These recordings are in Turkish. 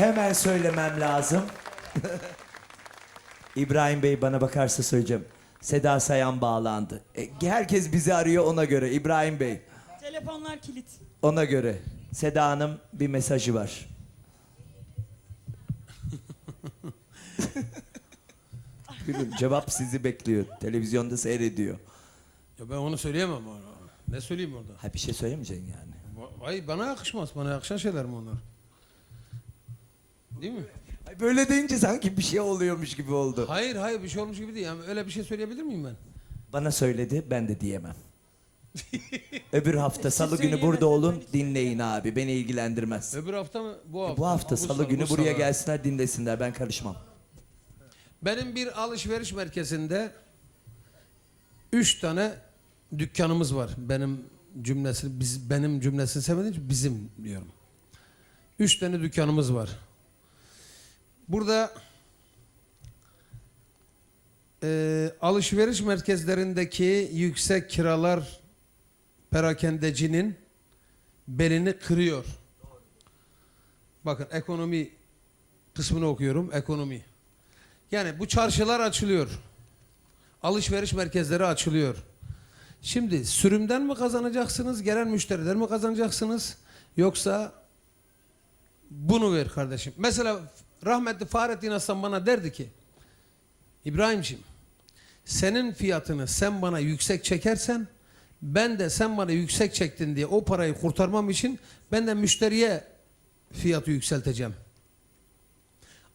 Hemen söylemem lazım. İbrahim Bey bana bakarsa söyleyeceğim. Seda Sayan bağlandı. E, herkes bizi arıyor ona göre. İbrahim Bey Telefonlar kilit. ona göre. Seda Hanım bir mesajı var. Buyurun cevap sizi bekliyor. Televizyonda seyrediyor. Ya ben onu söyleyemem. ona. Ne söyleyeyim orada? Ha bir şey söylemeyeceksin yani. Ay bana yakışmaz. Bana yakışan şeyler mi onlar? Değil mi? Böyle deyince sanki bir şey oluyormuş gibi oldu. Hayır hayır bir şey olmuş gibi değil. Yani öyle bir şey söyleyebilir miyim ben? Bana söyledi ben de diyemem. Öbür hafta salı günü burada olun dinleyin abi beni ilgilendirmez. Öbür hafta mı? Bu E, hafta. Bu hafta salı günü bu buraya salı. gelsinler dinlesinler ben karışmam. Benim bir alışveriş merkezinde üç tane dükkanımız var. Benim cümlesini, biz, benim cümlesini sevmediğim için bizim diyorum. Üç tane dükkanımız var. Burada eee, alışveriş merkezlerindeki yüksek kiralar perakendecinin belini kırıyor. Bakın ekonomi kısmını okuyorum. Ekonomi. Yani bu çarşılar açılıyor. Alışveriş merkezleri açılıyor. Şimdi sürümden mi kazanacaksınız, gelen müşteriden mi kazanacaksınız? Yoksa bunu ver kardeşim. Mesela rahmetli Fahrettin Aslan bana derdi ki İbrahim'ciğim senin fiyatını sen bana yüksek çekersen ben de sen bana yüksek çektin diye o parayı kurtarmam için ben de müşteriye fiyatı yükselteceğim.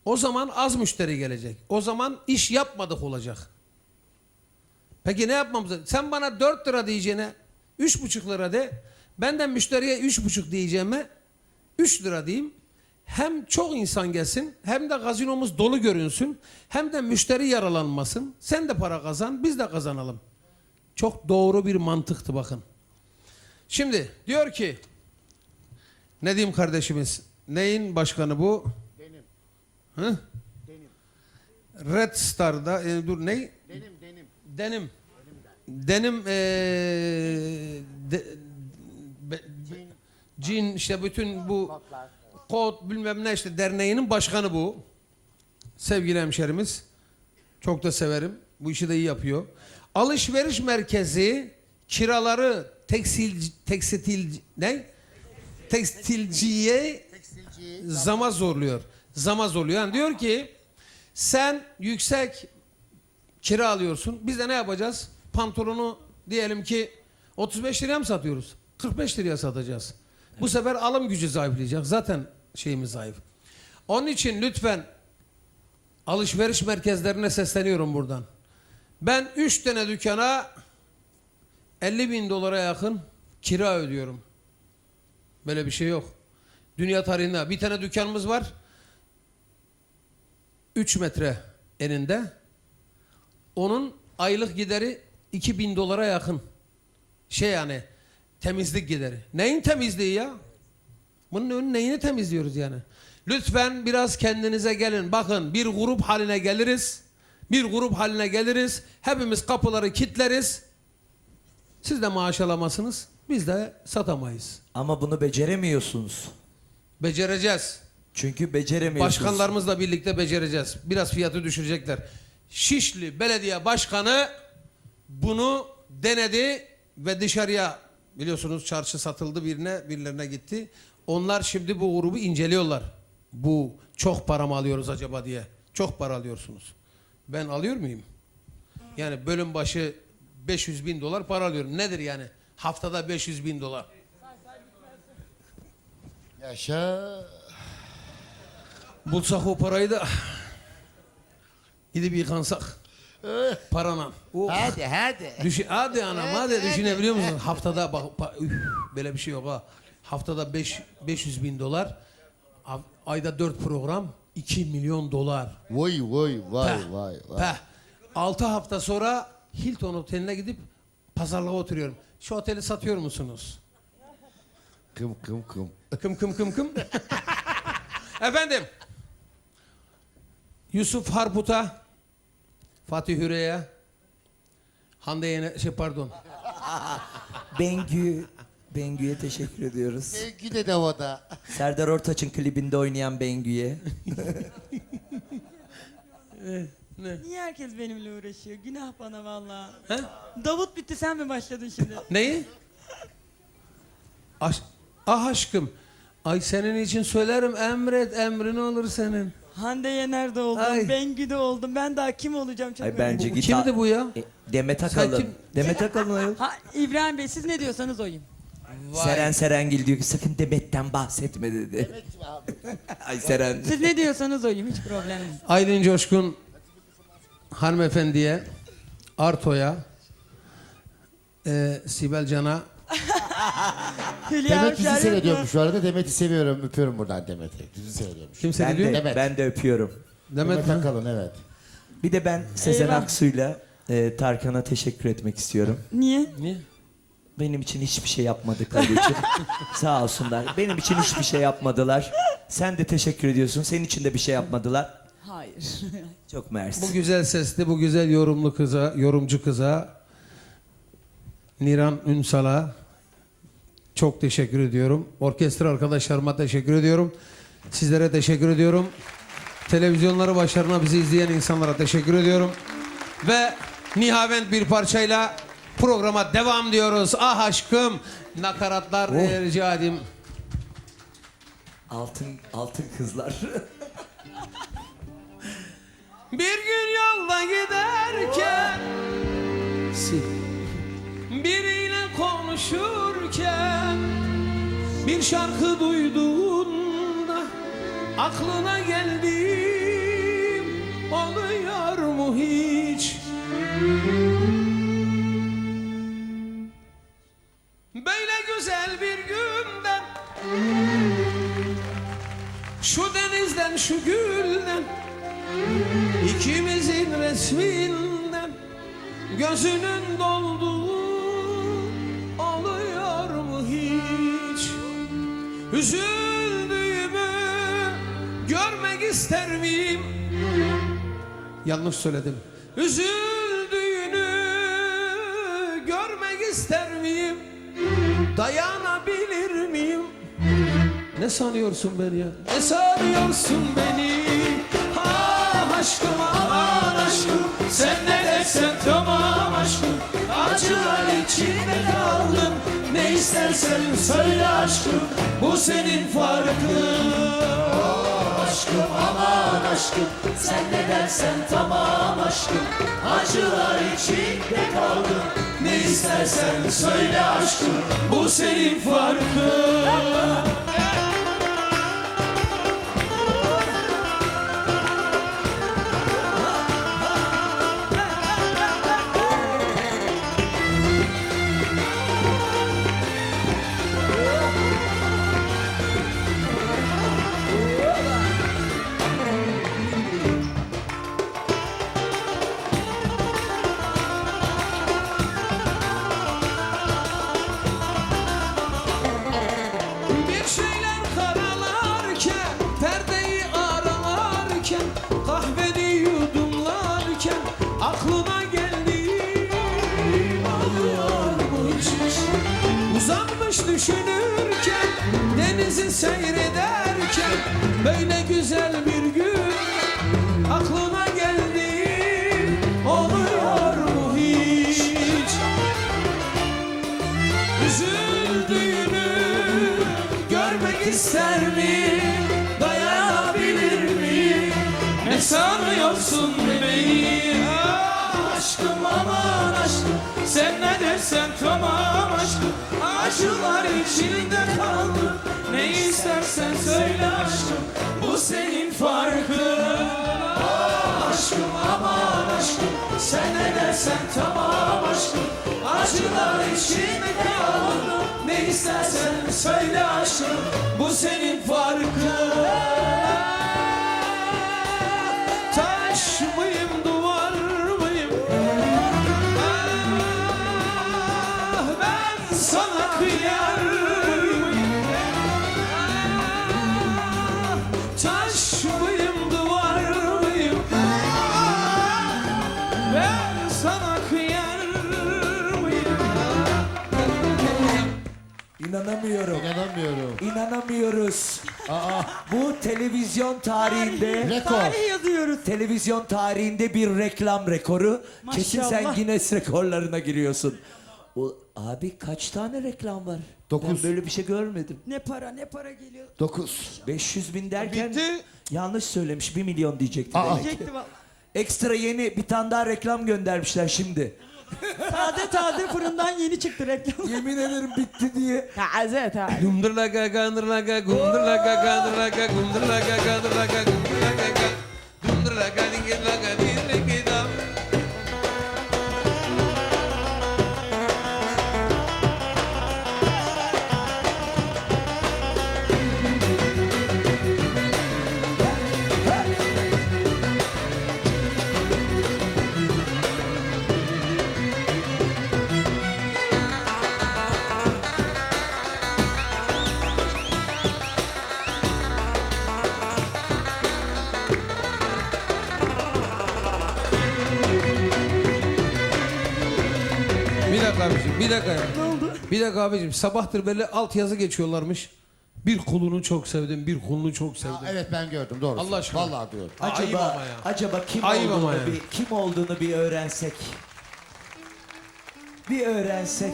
O zaman az müşteri gelecek. O zaman iş yapmadık olacak. Peki ne yapmamız lazım? Sen bana 4 lira diyeceğine 3,5 lira de. Benden müşteriye 3,5 diyeceğime 3 lira diyeyim. Hem çok insan gelsin hem de gazinomuz dolu görünsün. Hem de müşteri yaralanmasın. Sen de para kazan biz de kazanalım. Çok doğru bir mantıktı bakın. Şimdi diyor ki ne diyeyim kardeşimiz? Neyin başkanı bu? Hı? Red Star'da e, dur ne? Denim denim. Denim. Denim eee de, be- Cin, cin işte bütün bu kotlar. Kod bilmem ne işte derneğinin başkanı bu. Sevgili hemşerimiz. Çok da severim. Bu işi de iyi yapıyor. Alışveriş merkezi kiraları tekstil tekstil ne? Tekstilciye Tekstilci. zama zorluyor. Zama zorluyor. Yani diyor ki sen yüksek kira alıyorsun. Biz de ne yapacağız? Pantolonu diyelim ki 35 liraya mı satıyoruz? 45 liraya satacağız. Bu sefer alım gücü zayıflayacak. Zaten şeyimiz zayıf. Onun için lütfen alışveriş merkezlerine sesleniyorum buradan. Ben 3 tane dükkana 50 bin dolara yakın kira ödüyorum. Böyle bir şey yok. Dünya tarihinde bir tane dükkanımız var. 3 metre eninde. Onun aylık gideri 2000 dolara yakın. Şey yani temizlik gideri. Neyin temizliği ya? Bunun önü neyini temizliyoruz yani? Lütfen biraz kendinize gelin. Bakın bir grup haline geliriz. Bir grup haline geliriz. Hepimiz kapıları kilitleriz. Siz de maaş alamazsınız. Biz de satamayız. Ama bunu beceremiyorsunuz. Becereceğiz. Çünkü beceremiyorsunuz. Başkanlarımızla birlikte becereceğiz. Biraz fiyatı düşürecekler. Şişli Belediye Başkanı bunu denedi ve dışarıya biliyorsunuz çarşı satıldı birine birilerine gitti. Onlar şimdi bu grubu inceliyorlar. Bu çok para mı alıyoruz acaba diye. Çok para alıyorsunuz. Ben alıyor muyum? Yani bölüm başı 500 bin dolar para alıyorum. Nedir yani? Haftada 500 bin dolar. Yaşa. Bulsak o parayı da gidip yıkansak parana. Oh. Hadi hadi. Düşün, hadi anam Hadi, hadi düşünebiliyor musun? Haftada bak, bak üf, böyle bir şey yok ha. Haftada 5 500 bin dolar. Ayda 4 program 2 milyon dolar. Vay vay vay Peh, vay vay. peh. 6 hafta sonra Hilton oteline gidip pazarlığa oturuyorum. Şu oteli satıyor musunuz? Kım kım kım. Kım kım kım kım. Efendim. Yusuf Harput'a, Fatih Hüre'ye, Hande Yene, şey pardon. Bengü, Bengü'ye teşekkür ediyoruz. Sevgi de havada. Serdar Ortaç'ın klibinde oynayan Bengü'ye. Niye herkes benimle uğraşıyor? Günah bana valla. He? Davut bitti sen mi başladın şimdi? Neyi? Aş ah aşkım. Ay senin için söylerim emret emrin olur senin. Hande Yener'de oldum, Ay. Bengü'de oldum. Ben daha kim olacağım çok Ay bence git. kimdi bu ya? E, Demet Sen Akalın. kim- Demet Akalın ayol. Ha İbrahim Bey siz ne diyorsanız oyum. Seren Serengil diyor ki sakın Demet'ten bahsetme dedi. Ay Seren. Siz ne diyorsanız oyum hiç problem değil. Aylin Coşkun hanımefendiye, Arto'ya, e, Sibel Can'a Hülya Demet bizi seyrediyormuş şu arada. Demet'i seviyorum. Öpüyorum buradan Demet'i. Bizi seyrediyormuş. kimse Ben de, Demet. ben de öpüyorum. Demet Demet? Akalın evet. Bir de ben Sezen Eyvah. Aksu'yla e, Tarkan'a teşekkür etmek istiyorum. Niye? Niye? Benim için hiçbir şey yapmadıkları için. Sağ olsunlar. Benim için hiçbir şey yapmadılar. Sen de teşekkür ediyorsun. Senin için de bir şey yapmadılar. Hayır. Çok mersi. Bu güzel sesli, bu güzel yorumlu kıza, yorumcu kıza, Niran Ünsal'a çok teşekkür ediyorum. Orkestra arkadaşlarıma teşekkür ediyorum. Sizlere teşekkür ediyorum. Televizyonları başlarına bizi izleyen insanlara teşekkür ediyorum. Ve nihavent bir parçayla programa devam diyoruz. Ah aşkım. Nakaratlar Oh. rica edeyim. Altın altın kızlar. Bir gün yolda giderken Biriyle konuşurken Bir şarkı duyduğunda Aklına geldim Oluyor mu hiç? Böyle güzel bir günde Şu denizden şu gülden İkimizin resminden gözünün dolduğu Üzüldüğümü görmek ister miyim? Yanlış söyledim. Üzüldüğünü görmek ister miyim? Dayanabilir miyim? Ne sanıyorsun beni ya? Ne sanıyorsun beni? Ah aşkım aman aşkım Sen ne dersen tamam aşkım Acılar içinde kaldım. Ne istersen söyle aşkım Bu senin farkın. Ah aşkım aman aşkım Sen ne dersen tamam aşkım. Acılar içinde kaldım. Ne istersen söyle aşkım Bu senin farkın söyle aşkım Bu senin farkın. Ah, aşkım aman aşkım Sen ne dersen tamam aşkım. Acılar içinde kaldım Ne istersen söyle aşkım Bu senin farkın İnanamıyorum. İnanamıyorum. İnanamıyoruz. Aa, Bu televizyon tarihinde rekor. Tarih yazıyoruz. televizyon tarihinde bir reklam rekoru. Kesin sen Maşallah. Guinness rekorlarına giriyorsun. O, abi kaç tane reklam var? Dokuz. Ben böyle bir şey görmedim. Ne para ne para geliyor. 9. 500 bin derken Bitti. yanlış söylemiş 1 milyon diyecekti Aa. demek. Diyecekti valla. Ekstra yeni bir tane daha reklam göndermişler şimdi. Taze taze fırından yeni çıktı reklam. Yemin ederim bitti diye. Taze taze. Gumdırlaka gandırlaka gumdırlaka gandırlaka gumdırlaka gandırlaka gumdırlaka ga- gumdırlaka dakika. ya. Ne oldu? Bir dakika abicim, sabahtır böyle alt yazı geçiyorlarmış. Bir kulunu çok sevdim, bir kulunu çok sevdim. Evet ben gördüm doğru. Allah aşkına. Vallahi. Ayıp Acaba ama ya. acaba kim Ayıp ama olduğunu yani. bir kim olduğunu bir öğrensek. Bir öğrensek.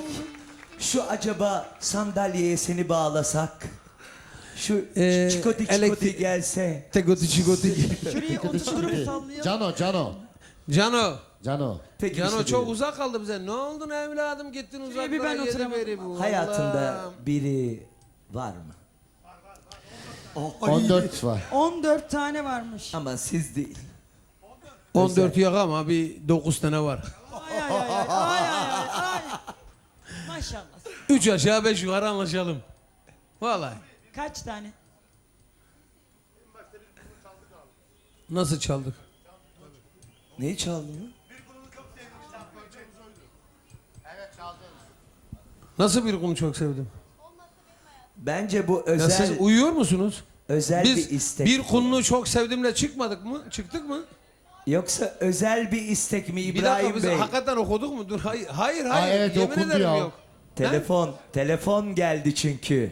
Şu acaba sandalyeye seni bağlasak. Şu Ee, çikoti çikoti elektrik- gelse. Tegoti çigoti. Şurayı oturtup sallayalım. Cano, Cano. Cano. Cano. Peki Cano işte çok uzak kaldı bize. Ne oldun evladım gittin uzaklara bir ben oturamadım. Hayatında biri var mı? 14 var. 14 tane varmış. Ama siz değil. 14 yok ama bir 9 tane var. Ay ay ay ay ay ay. Maşallah. 3 aşağı 5 yukarı anlaşalım. Vallahi. Kaç tane? Nasıl çaldık? Neyi çalıyor? Nasıl bir konu çok sevdim? Bence bu Ya özel siz uyuyor musunuz? özel Biz bir istek. bir konunu çok sevdimle çıkmadık mı? Çıktık mı? Yoksa özel bir istek mi Bir İbrahim dakika biz Bey? hakikaten okuduk mu? Dur hayır hayır hayır. evet, Yemin okundu ederim ya. yok. Telefon, telefon geldi çünkü.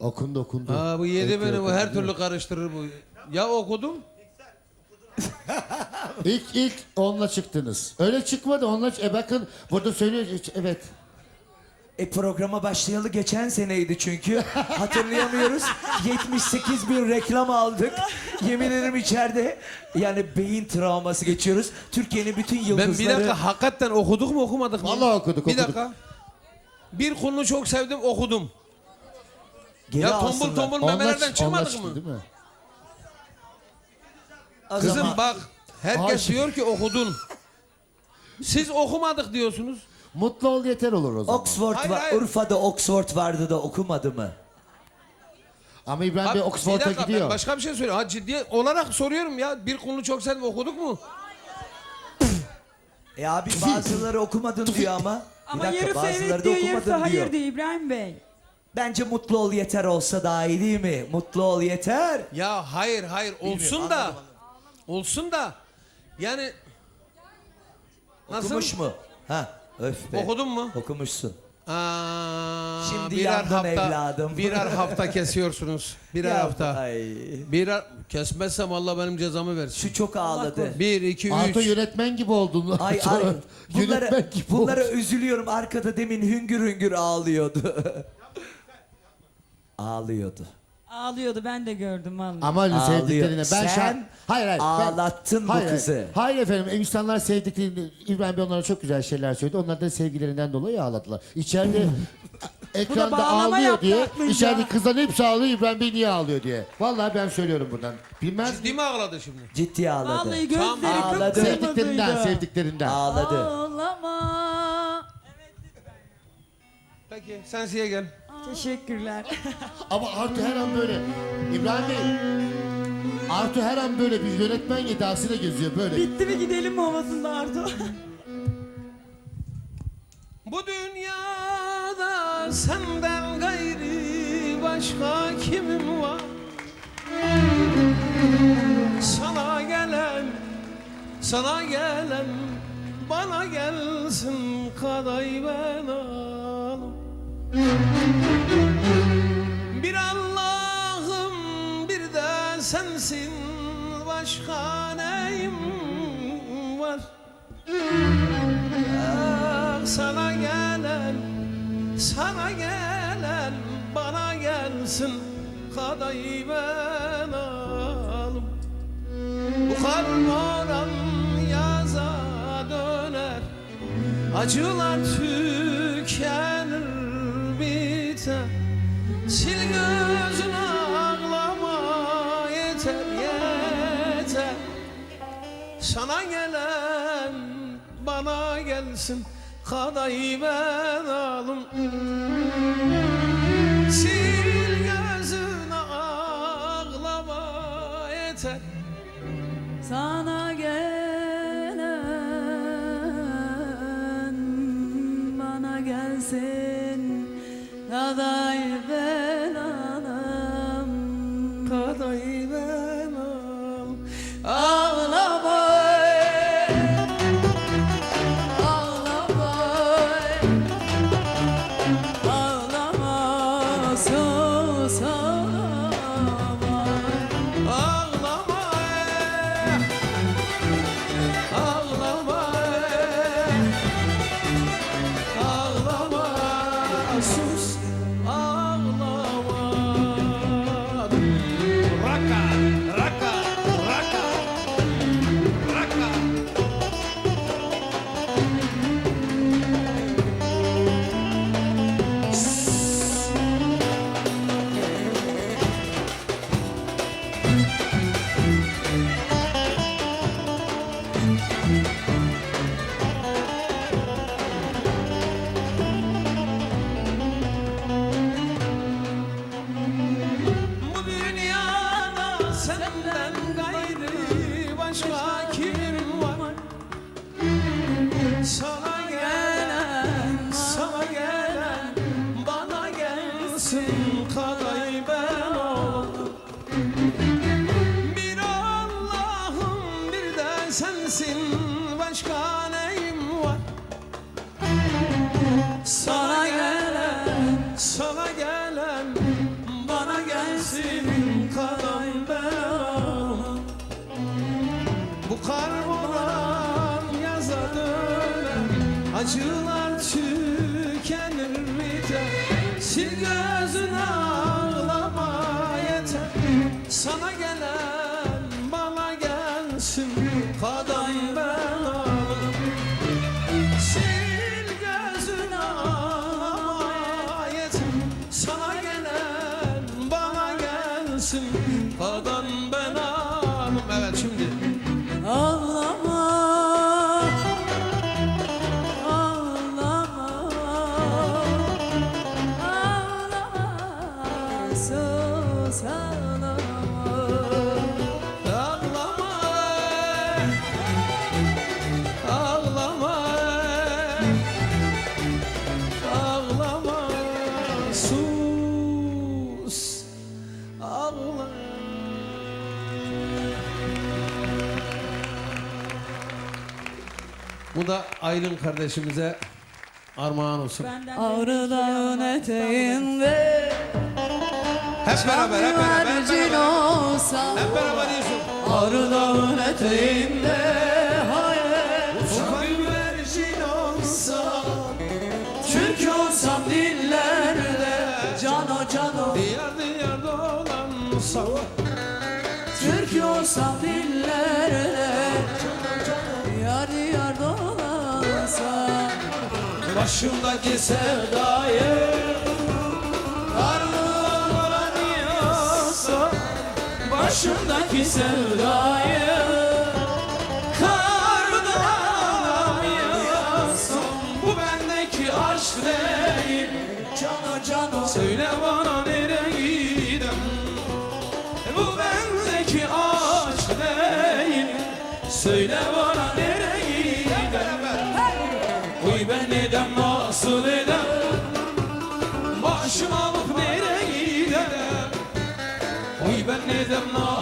Okundu okundu. Aa bu yedi Evet, beni bu her türlü karıştırır bu. Ya okudum. İlk ilk onunla çıktınız. Öyle çıkmadı onunla e bakın burada söylüyor evet. E programa başlayalı geçen seneydi çünkü. Hatırlayamıyoruz. 78 bin reklam aldık. Yemin ederim içeride yani beyin travması geçiyoruz. Türkiye'nin bütün Ben yıldızları... bir dakika hakikaten okuduk mu okumadık mı? Vallahi okuduk, Bir okuduk. dakika. Bir konunu çok sevdim okudum. Geri ya tombul alsınlar. tombul memelerden çıkmadık mı? değil mi? Kızım zaman- bak herkes Aşık. diyor ki okudun. Siz okumadık diyorsunuz. Mutlu ol yeter olur o zaman. Oxford Hayır, var. hayır. Urfa'da Oxford vardı da okumadı mı? Ama İbrahim Abi, Bey bir Oxford'a dakika, ben gidiyor. başka bir şey söylüyorum. Ha ciddi olarak soruyorum ya. Bir konunu çok sevdim okuduk mu? E abi bazıları okumadın diyor ama. Bir Ama dakika, yarısı bazıları evet da diyor yarısı okumadın hayır diyor. diyor İbrahim Bey. Bence mutlu ol yeter olsa daha iyi değil mi? Mutlu ol yeter. Ya hayır hayır olsun da. Olsun da. Yani Nasıl? Okumuş mu? Ha, öf be. okudun mu? Okumuşsun. Aa, Şimdi birer hafta, evladım. Birer hafta kesiyorsunuz. Birer Ya, hafta. Ay. Birer kesmezsem Allah benim cezamı versin. Şu çok ağladı. Bir, iki, Arto üç. yönetmen gibi oldun. Ay ay. Bunlara, Yönetmen gibi bunlara oldun. üzülüyorum. Arkada demin hüngür hüngür ağlıyordu. ağlıyordu. Ağlıyordu ben de gördüm vallahi. Ama Ağlıyor. sevdiklerine ben Sen şah- hayır hayır ben- ağlattın bu hayır, kızı. Hayır, hayır efendim insanlar sevdiklerini İbrahim Bey onlara çok güzel şeyler söyledi. Onlar da sevgilerinden dolayı ağladılar. İçeride ekranda bağlama ağlıyor yaptı diye aklınca. içeride kızların hepsi ağlıyor İbrahim Bey niye ağlıyor diye. Vallahi ben söylüyorum buradan. Bilmez Ciddi mi ağladı şimdi? Ciddi ağladı. Vallahi gözleri ağladı. kıpkırmızıydı. sevdiklerinden sevdiklerinden. Ağladı. Ağlama. Peki sen size gel. Teşekkürler. Ama Artu her an böyle İbrahim Bey Artu her an böyle bir yönetmen edasıyla geziyor böyle. Bitti mi gidelim mi havasında Arto? Bu dünyada senden gayri başka kimim var? Sana gelen, sana gelen, bana gelsin kaday ben alım. Bir Allah'ım bir de sensin. Başka neyim var? Ah, sana gelen sana gelen bana gelsin. Kadayı ben alım. Bu karmaran yaza döner. Acılar biter Sil gözün ağlama yeter yeter. Sana gelen bana gelsin Kadayı ben alım gelsin Kaday Aylin kardeşimize armağan olsun. Benden Ağrı dağın eteğinde. Hep beraber, hep beraber, hep beraber. olsa Hep beraber diyorsun. Ağrı dağın eteğinde. Hayır. Ufak güvercin olsa Çünkü olsam dillerde Cano cano Diyar diyar dolansam Türk olsam dillerde Başımdaki sevdayı Karnına varanıyorsa Başımdaki varamıyorsam Bu bendeki aşk Cano cano Söyle bana nereye gidem Bu bendeki aşk değil. Söyle bana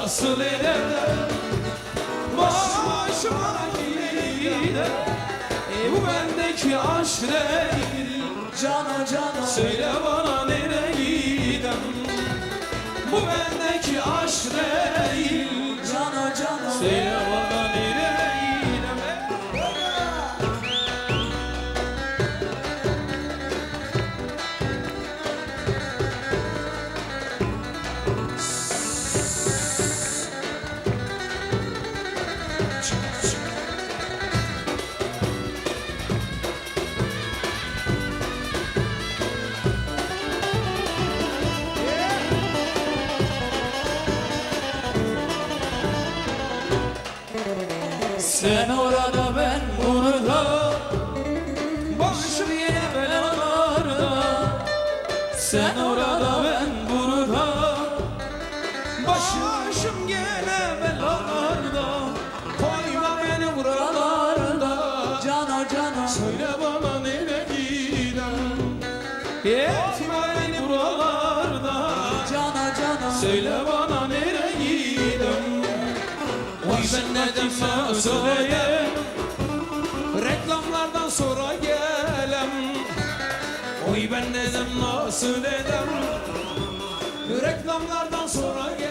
nasıl edem Başım alıp nereye gidem e, Bu bendeki aşk değil Cano cano Söyle bana nereye giden Bu bendeki aşk değil Cano cano Söyle bana Sen orada ben neden nasıl edem? Reklamlardan sonra gel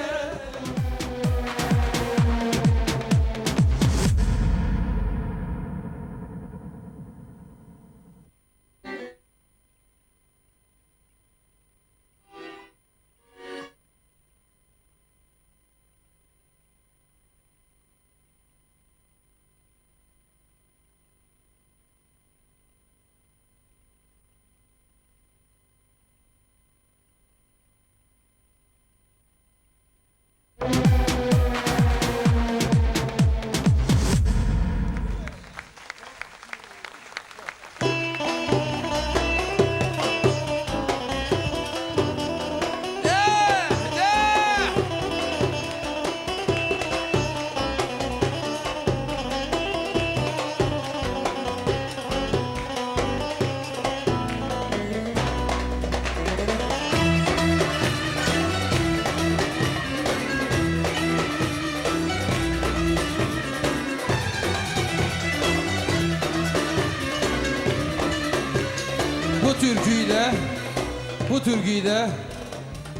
türküyü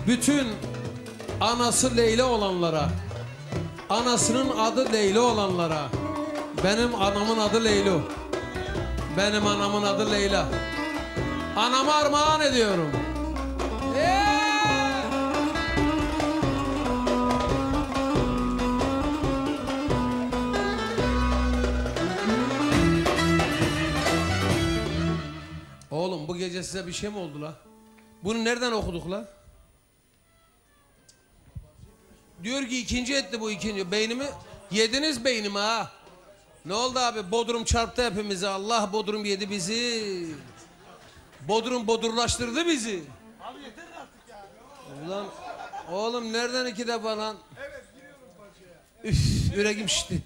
bütün anası Leyla olanlara anasının adı Leyla olanlara benim anamın adı Leylo benim anamın adı Leyla anama armağan ediyorum! Oğlum bu gece size bir şey mi oldu la? Bunu nereden okuduk la? Diyor ki ikinci etti bu ikinci. Beynimi yediniz beynimi ha. Ne oldu abi? Bodrum çarptı hepimizi. Allah Bodrum yedi bizi. Bodrum bodurlaştırdı bizi. Abi yeter artık ya. Ulan oğlum nereden iki defa lan? Evet giriyorum Üf yüreğim şişti.